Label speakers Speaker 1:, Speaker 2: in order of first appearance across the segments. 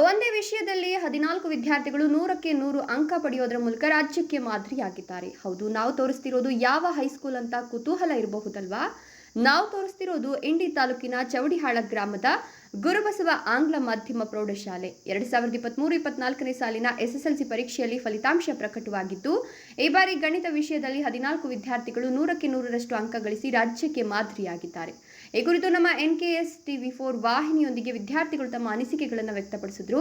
Speaker 1: ಒಂದೇ ವಿಷಯದಲ್ಲಿ ಹದಿನಾಲ್ಕು ವಿದ್ಯಾರ್ಥಿಗಳು ನೂರಕ್ಕೆ ನೂರು ಅಂಕ ಪಡೆಯೋದ್ರ ಮೂಲಕ ರಾಜ್ಯಕ್ಕೆ ಮಾದರಿಯಾಗಿದ್ದಾರೆ. ಹೌದು, ನಾವು ತೋರಿಸ್ತಿರೋದು ಯಾವ ಹೈಸ್ಕೂಲ್ ಅಂತ ಕುತೂಹಲ ಇರಬಹುದಲ್ವಾ? ನಾವು ತೋರಿಸ್ತಿರೋದು ಇಂಡಿ ತಾಲೂಕಿನ ಚೌಡಿಹಾಳ ಗ್ರಾಮದ ಗುರುಬಸವ ಆಂಗ್ಲ ಮಾಧ್ಯಮ ಪ್ರೌಢಶಾಲೆ. ಎರಡು ಸಾವಿರದ ಇಪ್ಪತ್ತ್ಮೂರು ಇಪ್ಪತ್ನಾಲ್ಕನೇ ಸಾಲಿನ ಎಸ್ಎಸ್ಎಲ್ಸಿ ಪರೀಕ್ಷೆಯಲ್ಲಿ ಫಲಿತಾಂಶ ಪ್ರಕಟವಾಗಿದ್ದು, ಈ ಬಾರಿ ಗಣಿತ ವಿಷಯದಲ್ಲಿ ಹದಿನಾಲ್ಕು ವಿದ್ಯಾರ್ಥಿಗಳು ನೂರಕ್ಕೆ ನೂರರಷ್ಟು ಅಂಕ ಗಳಿಸಿ ರಾಜ್ಯಕ್ಕೆ ಮಾದರಿಯಾಗಿದ್ದಾರೆ. ಈ ಕುರಿತು ನಮ್ಮ ಎನ್ಕೆಎಸ್ ಟಿವಿ ಫೋರ್ ವಾಹಿನಿಯೊಂದಿಗೆ ವಿದ್ಯಾರ್ಥಿಗಳು ತಮ್ಮ ಅನಿಸಿಕೆಗಳನ್ನು ವ್ಯಕ್ತಪಡಿಸಿದ್ರು.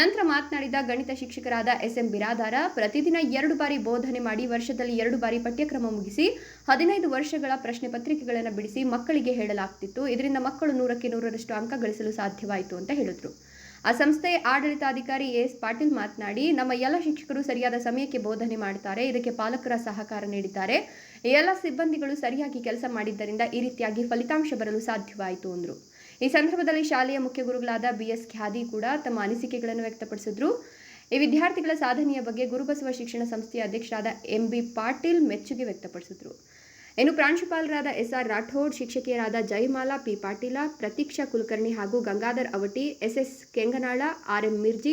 Speaker 1: ನಂತರ ಮಾತನಾಡಿದ ಗಣಿತ ಶಿಕ್ಷಕರಾದ ಎಸ್ ಎಂ ಬಿರಾದಾರ, ಪ್ರತಿದಿನ ಎರಡು ಬಾರಿ ಬೋಧನೆ ಮಾಡಿ ವರ್ಷದಲ್ಲಿ ಎರಡು ಬಾರಿ ಪಠ್ಯಕ್ರಮ ಮುಗಿಸಿ, ಹದಿನೈದು ವರ್ಷಗಳ ಪ್ರಶ್ನೆ ಪತ್ರಿಕೆಗಳನ್ನು ಬಿಡಿಸಿ ಮಕ್ಕಳಿಗೆ ಹೇಳಲಾಗ್ತಿತ್ತು. ಇದರಿಂದ ಮಕ್ಕಳು ನೂರಕ್ಕೆ ನೂರರಷ್ಟು ಅಂಕ ಗಳಿಸಲು ಸಾಧ್ಯವಾಯಿತು ಅಂತ ಹೇಳಿದ್ರು. ಆ ಸಂಸ್ಥೆಯ ಆಡಳಿತಾಧಿಕಾರಿ ಎಸ್ ಪಾಟೀಲ್ ಮಾತನಾಡಿ, ನಮ್ಮ ಎಲ್ಲ ಶಿಕ್ಷಕರು ಸರಿಯಾದ ಸಮಯಕ್ಕೆ ಬೋಧನೆ ಮಾಡುತ್ತಾರೆ ಇದಕ್ಕೆ ಪಾಲಕರ ಸಹಕಾರ ನೀಡಿದ್ದಾರೆ. ಎಲ್ಲ ಸಿಬ್ಬಂದಿಗಳು ಸರಿಯಾಗಿ ಕೆಲಸ ಮಾಡಿದ್ದರಿಂದ ಈ ರೀತಿಯಾಗಿ ಫಲಿತಾಂಶ ಬರಲು ಸಾಧ್ಯವಾಯಿತು ಅಂದರು. ಈ ಸಂದರ್ಭದಲ್ಲಿ ಶಾಲೆಯ ಮುಖ್ಯ ಗುರುಗಳಾದ ಬಿಎಸ್ ಖ್ಯಾದಿ ಕೂಡ ತಮ್ಮ ಅನಿಸಿಕೆಗಳನ್ನು ವ್ಯಕ್ತಪಡಿಸಿದ್ರು. ಈ ವಿದ್ಯಾರ್ಥಿಗಳ ಸಾಧನೆಯ ಬಗ್ಗೆ ಗುರುಬಸವ ಶಿಕ್ಷಣ ಸಂಸ್ಥೆಯ ಅಧ್ಯಕ್ಷರಾದ ಎಂ ಬಿ ಪಾಟೀಲ್ ಮೆಚ್ಚುಗೆ ವ್ಯಕ್ತಪಡಿಸಿದ್ರು. ಇನ್ನು ಪ್ರಾಂಶುಪಾಲರಾದ ಎಸ್ ಆರ್ ರಾಠೋಡ್ ಶಿಕ್ಷಕಿಯರಾದ ಜಯಮಾಲಾ ಪಿ ಪಾಟೀಲ ಪ್ರತೀಕ್ಷಾ ಕುಲಕರ್ಣಿ ಹಾಗೂ Gangadhar Avati S S Kenganal R M Mirji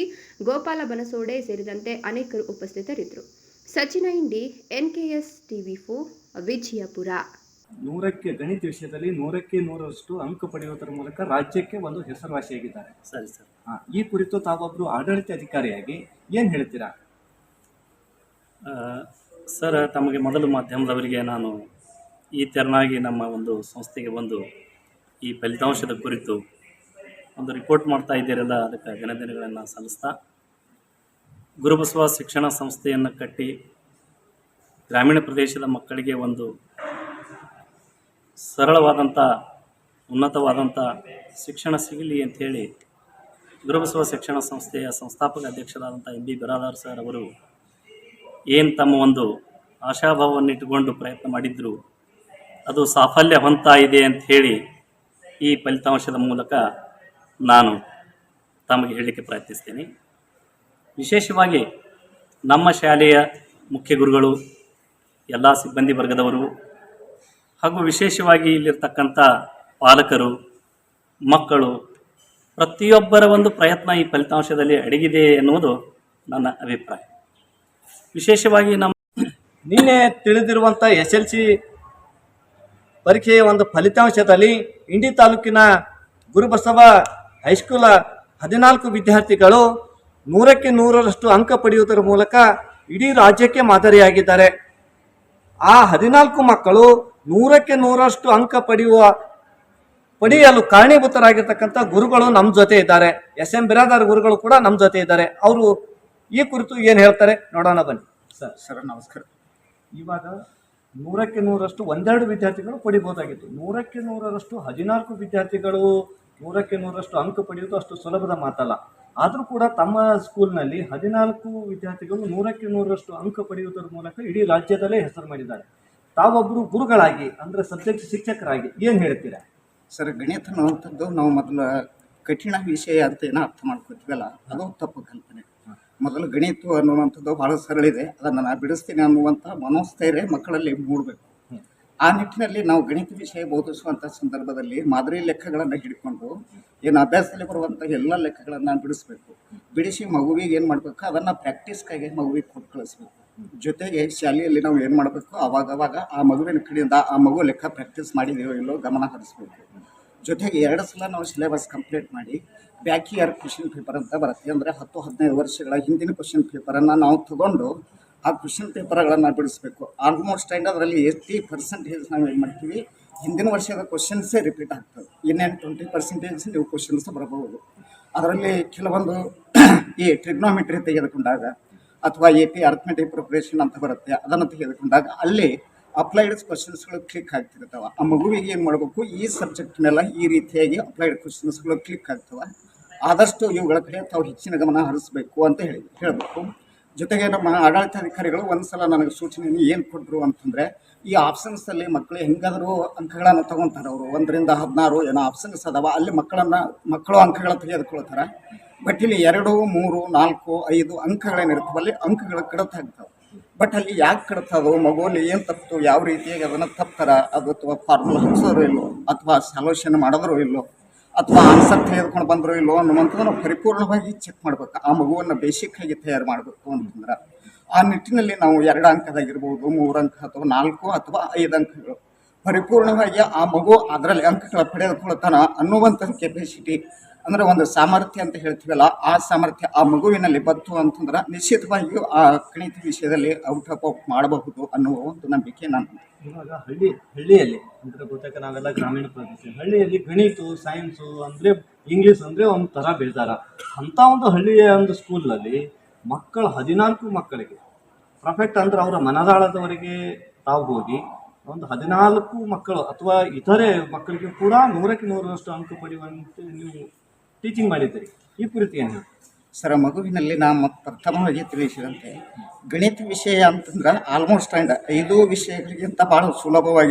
Speaker 1: Gopal Banasode ಸೇರಿದಂತೆ ಅನೇಕರು ಉಪಸ್ಥಿತರಿದ್ದರು. ಸಚಿನ ಇಂಡಿ ಎನ್ಕೆಎಸ್ ಟಿವಿ ಫೋ ವಿಜಯಪುರ.
Speaker 2: ನೂರಕ್ಕೆ ಗಣಿತ ವಿಷಯದಲ್ಲಿ ನೂರಕ್ಕೆ ನೂರರಷ್ಟು ಅಂಕ ಪಡೆಯುವುದರ ಮೂಲಕ ರಾಜ್ಯಕ್ಕೆ ಒಂದು ಹೆಸರುವಾಸಿಯಾಗಿದ್ದಾರೆ.
Speaker 3: ಸರಿ ಸರ್.
Speaker 2: ಈ ಕುರಿತು ತಾವೊಬ್ಬರು ಆಡಳಿತ ಅಧಿಕಾರಿಯಾಗಿ ಏನು ಹೇಳ್ತೀರಾ?
Speaker 3: ಸರ್ ತಮಗೆ ಮೊದಲು ಮಾಧ್ಯಮದವರಿಗೆ ನಾನು ಈ ತೆರನಾಗಿ ನಮ್ಮ ಒಂದು ಸಂಸ್ಥೆಗೆ ಬಂದು ಈ ಫಲಿತಾಂಶದ ಕುರಿತು ಒಂದು ರಿಪೋರ್ಟ್ ಮಾಡ್ತಾ ಇದ್ದೀರಲ್ಲ, ಅದಕ್ಕೆ ಅಭಿನಂದನೆಗಳನ್ನು ಸಲ್ಲಿಸ್ತಾ ಗುರುಬಸವ ಶಿಕ್ಷಣ ಸಂಸ್ಥೆಯನ್ನು ಕಟ್ಟಿ ಗ್ರಾಮೀಣ ಪ್ರದೇಶದ ಮಕ್ಕಳಿಗೆ ಒಂದು ಸರಳವಾದಂಥ ಉನ್ನತವಾದಂಥ ಶಿಕ್ಷಣ ಸಿಗಲಿ ಅಂಥೇಳಿ ಗುರುಬಸವ ಶಿಕ್ಷಣ ಸಂಸ್ಥೆಯ ಸಂಸ್ಥಾಪಕ ಅಧ್ಯಕ್ಷರಾದಂಥ ಎಂ ಬಿ ಬಿರಾದಾರ್ ಸರ್ ಅವರು ಏನು ತಮ್ಮ ಒಂದು ಆಶಾಭಾವವನ್ನು ಇಟ್ಟುಕೊಂಡು ಪ್ರಯತ್ನ ಮಾಡಿದ್ರು ಅದು ಸಾಫಲ್ಯ ಹೊಂತಾ ಇದೆ ಅಂತ ಹೇಳಿ ಈ ಫಲಿತಾಂಶದ ಮೂಲಕ ನಾನು ತಮಗೆ ಹೇಳಲಿಕ್ಕೆ ಪ್ರಯತ್ನಿಸ್ತೀನಿ. ವಿಶೇಷವಾಗಿ ನಮ್ಮ ಶಾಲೆಯ ಮುಖ್ಯ ಗುರುಗಳು, ಎಲ್ಲ ಸಿಬ್ಬಂದಿ ವರ್ಗದವರು ಹಾಗೂ ವಿಶೇಷವಾಗಿ ಇಲ್ಲಿರ್ತಕ್ಕಂಥ ಪಾಲಕರು, ಮಕ್ಕಳು, ಪ್ರತಿಯೊಬ್ಬರ ಒಂದು ಪ್ರಯತ್ನ ಈ ಫಲಿತಾಂಶದಲ್ಲಿ ಅಡಗಿದೆ ಎನ್ನುವುದು ನನ್ನ ಅಭಿಪ್ರಾಯ. ವಿಶೇಷವಾಗಿ ನಮ್ಮ
Speaker 2: ನಿನ್ನೆ ತಿಳಿದಿರುವಂಥ ಎಸ್ ಎಲ್ ಸಿ ಪರೀಕ್ಷೆಯ ಒಂದು ಫಲಿತಾಂಶದಲ್ಲಿ ಇಂಡಿ ತಾಲೂಕಿನ ಗುರುಬಸವ ಹೈಸ್ಕೂಲ ಹದಿನಾಲ್ಕು ವಿದ್ಯಾರ್ಥಿಗಳು ನೂರಕ್ಕೆ ನೂರರಷ್ಟು ಅಂಕ ಪಡೆಯುವುದರ ಮೂಲಕ ಇಡೀ ರಾಜ್ಯಕ್ಕೆ ಮಾದರಿಯಾಗಿದ್ದಾರೆ. ಆ ಹದಿನಾಲ್ಕು ಮಕ್ಕಳು ನೂರಕ್ಕೆ ನೂರಷ್ಟು ಅಂಕ ಪಡೆಯುವ, ಪಡೆಯಲು ಕಾರಣೀಭೂತರಾಗಿರ್ತಕ್ಕಂಥ ಗುರುಗಳು ನಮ್ಮ ಜೊತೆ ಇದ್ದಾರೆ. ಎಸ್ ಎಂ ಬಿರಾದಾರ್ ಗುರುಗಳು ಕೂಡ ನಮ್ಮ ಜೊತೆ ಇದ್ದಾರೆ. ಅವರು ಈ ಕುರಿತು ಏನು ಹೇಳ್ತಾರೆ? ನೋಡೋಣ ಬನ್ನಿ. ಸರ್
Speaker 4: ಸರ್, ನಮಸ್ಕಾರ.
Speaker 2: ಇವಾಗ ನೂರಕ್ಕೆ ನೂರಷ್ಟು ಒಂದೆರಡು ವಿದ್ಯಾರ್ಥಿಗಳು ಪಡಿಬೋದಾಗಿತ್ತು. ನೂರಕ್ಕೆ ನೂರರಷ್ಟು ಹದಿನಾಲ್ಕು ವಿದ್ಯಾರ್ಥಿಗಳು ನೂರಕ್ಕೆ ನೂರಷ್ಟು ಅಂಕ ಪಡೆಯೋದು ಅಷ್ಟು ಸುಲಭದ ಮಾತಲ್ಲ. ಆದರೂ ಕೂಡ ತಮ್ಮ ಸ್ಕೂಲ್ನಲ್ಲಿ ಹದಿನಾಲ್ಕು ವಿದ್ಯಾರ್ಥಿಗಳು ನೂರಕ್ಕೆ ನೂರರಷ್ಟು ಅಂಕ ಪಡೆಯುವುದರ ಮೂಲಕ ಇಡೀ ರಾಜ್ಯದಲ್ಲೇ ಹೆಸರು ಮಾಡಿದ್ದಾರೆ. ತಾವೊಬ್ಬರು ಗುರುಗಳಾಗಿ, ಅಂದರೆ ಸಬ್ಜೆಕ್ಟ್ ಶಿಕ್ಷಕರಾಗಿ ಏನು ಹೇಳ್ತೀರಾ?
Speaker 4: ಸರ್, ಗಣಿತ ನಾವು ಮೊದಲು ಕಠಿಣ ವಿಷಯ ಅಂತ ಏನೋ ಅರ್ಥ ಮಾಡ್ಕೊತೀವಲ್ಲ, ಅದು ತಪ್ಪು ಕಲ್ಪನೆ. ಮೊದಲು ಗಣಿತ ಅನ್ನುವಂಥದ್ದು ಭಾಳ ಸರಳ ಇದೆ ಅದನ್ನು ನಾನು ಬಿಡಿಸ್ತೀನಿ ಅನ್ನುವಂಥ ಮನೋಸ್ಥೈರ್ಯ ಮಕ್ಕಳಲ್ಲಿ ಮೂಡಬೇಕು. ಆ ನಿಟ್ಟಿನಲ್ಲಿ ನಾವು ಗಣಿತ ವಿಷಯ ಬೋಧಿಸುವಂಥ ಸಂದರ್ಭದಲ್ಲಿ ಮಾದರಿ ಲೆಕ್ಕಗಳನ್ನು ಹಿಡ್ಕೊಂಡು, ಏನು ಅಭ್ಯಾಸದಲ್ಲಿ ಬರುವಂಥ ಎಲ್ಲ ಲೆಕ್ಕಗಳನ್ನು ಬಿಡಿಸ್ಬೇಕು. ಬಿಡಿಸಿ ಮಗುವಿಗೆ ಏನು ಮಾಡಬೇಕು, ಅದನ್ನು ಪ್ರಾಕ್ಟೀಸ್ಗಾಗಿ ಮಗುವಿಗೆ ಕೊಟ್ಟು ಕಳಿಸ್ಬೇಕು. ಜೊತೆಗೆ ಶಾಲೆಯಲ್ಲಿ ನಾವು ಏನು ಮಾಡಬೇಕು ಆವಾಗವಾಗ ಆ ಮಗುವಿನ ಕಡೆಯಿಂದ ಆ ಮಗು ಲೆಕ್ಕ ಪ್ರಾಕ್ಟೀಸ್ ಮಾಡಿದೆಯೋ ಇಲ್ಲೋ ಗಮನ ಹರಿಸ್ಬೇಕು. ಜೊತೆಗೆ ಎರಡು ಸಲ ನಾವು ಸಿಲೆಬಸ್ ಕಂಪ್ಲೀಟ್ ಮಾಡಿ ಬ್ಯಾಕ್ ಇಯರ್ ಕ್ವಶನ್ ಪೇಪರ್ ಅಂತ ಬರುತ್ತೆ. ಅಂದರೆ ಹತ್ತು, ಹದಿನೈದು ವರ್ಷಗಳ ಹಿಂದಿನ ಕ್ವಶನ್ ಪೇಪರನ್ನು ನಾವು ತಗೊಂಡು ಆ ಕ್ವಶನ್ ಪೇಪರ್ಗಳನ್ನು ಬಿಡಿಸ್ಬೇಕು. ಆಲ್ಮೋಸ್ಟ್ ಆ್ಯಂಡ್ ಅದರಲ್ಲಿ ಏಯ್ಟಿ ಪರ್ಸೆಂಟೇಜ್ ನಾವು ಏನು ಮಾಡ್ತೀವಿ, ಹಿಂದಿನ ವರ್ಷದ ಕ್ವಶನ್ಸೇ ರಿಪೀಟ್ ಆಗ್ತದೆ ಇನ್ನೇನು ಟ್ವೆಂಟಿ ಪರ್ಸೆಂಟೇಜ್ ನೀವು ಕ್ವಶನ್ಸ್ ಬರಬಹುದು ಅದರಲ್ಲಿ ಕೆಲವೊಂದು ಈ ಟ್ರಿಗ್ನೋಮೆಟ್ರಿ ತೆಗೆದುಕೊಂಡಾಗ ಅಥವಾ ಎ ಪಿ ಅರ್ಥಮೆಟಿಕ್ ಪ್ರಿಪ್ರೇಷನ್ ಅಂತ ಬರುತ್ತೆ, ಅದನ್ನು ತೆಗೆದುಕೊಂಡಾಗ ಅಲ್ಲಿ ಅಪ್ಲೈಡ್ ಕ್ವಶನ್ಸ್ಗಳು ಕ್ಲಿಕ್ ಆಗ್ತಿರ್ತಾವೆ. ಆ ಮಗುವಿಗೆ ಏನು ಮಾಡಬೇಕು? ಈ ಸಬ್ಜೆಕ್ಟ್ನೆಲ್ಲ ಈ ರೀತಿಯಾಗಿ ಅಪ್ಲೈಡ್ ಕ್ವಶನ್ಸ್ಗಳು ಕ್ಲಿಕ್ ಆಗ್ತವೆ. ಆದಷ್ಟು ಇವುಗಳ ಕಡೆ ತಾವು ಹೆಚ್ಚಿನ ಗಮನ ಹರಿಸಬೇಕು ಅಂತ ಹೇಳಿ, ಹೇಳಬೇಕು. ಜೊತೆಗೆ ನಮ್ಮ ಆಡಳಿತಾಧಿಕಾರಿಗಳು ಒಂದು ಸಲ ನನಗೆ ಸೂಚನೆ ಏನು ಕೊಟ್ಟರು ಅಂತಂದರೆ, ಈ ಆಪ್ಷನ್ಸಲ್ಲಿ ಮಕ್ಕಳು ಹೆಂಗಾದರೂ ಅಂಕಗಳನ್ನು ತಗೊತಾರೆ ಅವರು. ಒಂದರಿಂದ ಹದಿನಾರು ಏನೋ ಆಪ್ಷನ್ಸ್ ಅದಾವ. ಅಲ್ಲಿ ಮಕ್ಕಳನ್ನು, ಮಕ್ಕಳು ಅಂಕಗಳ ತೆಗೆದುಕೊಳ್ತಾರೆ. ಬಟ್ ಇಲ್ಲಿ ಎರಡು, ಮೂರು, ನಾಲ್ಕು, ಐದು ಅಂಕಗಳೇನಿರ್ತವೆ ಅಲ್ಲಿ ಅಂಕಗಳು ಕಡಿತಾಗ್ತವೆ ಬಟ್ ಅಲ್ಲಿ ಯಾಕೆ ಕಡಿತದೋ ಮಗುವಲ್ಲಿ ಏನು ತಪ್ಪಿತು ಯಾವ ರೀತಿಯಾಗಿ ಅದನ್ನು ತಪ್ತಾರ, ಅದು ಅಥವಾ ಫಾರ್ಮುಲಾ ಹಾಕ್ಸೋರು ಇಲ್ಲೋ ಅಥವಾ ಸೊಲ್ಯೂಷನ್ ಮಾಡಿದ್ರು ಇಲ್ಲೋ ಅಥವಾ ಆನ್ಸರ್ ತೆಗೆದುಕೊಂಡು ಬಂದರೂ ಇಲ್ಲೋ ಅನ್ನುವಂಥದ್ದು ನಾವು ಪರಿಪೂರ್ಣವಾಗಿ ಚೆಕ್ ಮಾಡಬೇಕು. ಆ ಮಗುವನ್ನು ಬೇಸಿಕ್ ಆಗಿ ತಯಾರು ಮಾಡಬೇಕು ಅಂತಂದ್ರೆ. ಆ ನಿಟ್ಟಿನಲ್ಲಿ ನಾವು ಎರಡು ಅಂಕದಾಗಿರ್ಬೋದು, ಮೂರು ಅಂಕ ಅಥವಾ ನಾಲ್ಕು ಅಥವಾ ಐದು ಅಂಕಗಳು. ಪರಿಪೂರ್ಣವಾಗಿ ಆ ಮಗು ಅದರಲ್ಲಿ ಅಂಕಗಳ ಪಡೆದುಕೊಳ್ತಾನ ಅನ್ನುವಂಥ ಕೆಪಾಸಿಟಿ ಅಂದ್ರೆ ಒಂದು ಸಾಮರ್ಥ್ಯ ಅಂತ ಹೇಳ್ತೀವಲ್ಲ, ಆ ಸಾಮರ್ಥ್ಯ ಆ ಮಗುವಿನಲ್ಲಿ ಬಂತು ಅಂತಂದ್ರೆ ನಿಶ್ಚಿತವಾಗಿಯೂ ಆ ಗಣಿತ ವಿಷಯದಲ್ಲಿ ಔಟ್ ಆಫ್ ಔಟ್ ಮಾಡಬಹುದು ಅನ್ನುವ ಒಂದು ನಂಬಿಕೆ ನಾನು
Speaker 2: ಇವಾಗ ಹಳ್ಳಿ, ಹಳ್ಳಿಯಲ್ಲಿ, ಅಂದ್ರೆ ಗೊತ್ತಾಗ ನಾವೆಲ್ಲ ಗ್ರಾಮೀಣ ಪ್ರದೇಶ ಹಳ್ಳಿಯಲ್ಲಿ ಗಣಿತ ಸೈನ್ಸು ಅಂದ್ರೆ ಇಂಗ್ಲಿಷ್ ಅಂದ್ರೆ ಒಂದು ತರ ಬೇಜಾರ. ಅಂತ ಒಂದು ಹಳ್ಳಿಯ ಒಂದು ಸ್ಕೂಲಲ್ಲಿ ಮಕ್ಕಳು ಹದಿನಾಲ್ಕು ಮಕ್ಕಳಿಗೆ ಪರ್ಫೆಕ್ಟ್ ಅಂದ್ರೆ ಅವರ ಮನದಾಳದವರೆಗೆ ತಾವು ಹೋಗಿ ಒಂದು ಹದಿನಾಲ್ಕು ಮಕ್ಕಳು ಅಥವಾ ಇತರೆ ಮಕ್ಕಳಿಗೆ ಕೂಡ ನೂರಕ್ಕೆ ನೂರರಷ್ಟು ಅಂಕ ಪಡೆಯುವಂತೆ ನೀವು ಟೀಚಿಂಗ್ ಮಾಡಿದ್ದೀರಿ ಈ ಕುರಿತು ಏನು ಹೇಳ್ತೀರಿ?
Speaker 4: ಸರ, ಮಗುವಿನಲ್ಲಿ ನಾವು ಪ್ರಥಮವಾಗಿ ತಿಳಿಸಿದಂತೆ ಗಣಿತ ವಿಷಯ ಅಂತಂದ್ರೆ ಆಲ್ಮೋಸ್ಟ್ ಆ್ಯಂಡ್ ಐದು ವಿಷಯಗಳಿಗಿಂತ ಭಾಳ ಸುಲಭವಾಗಿ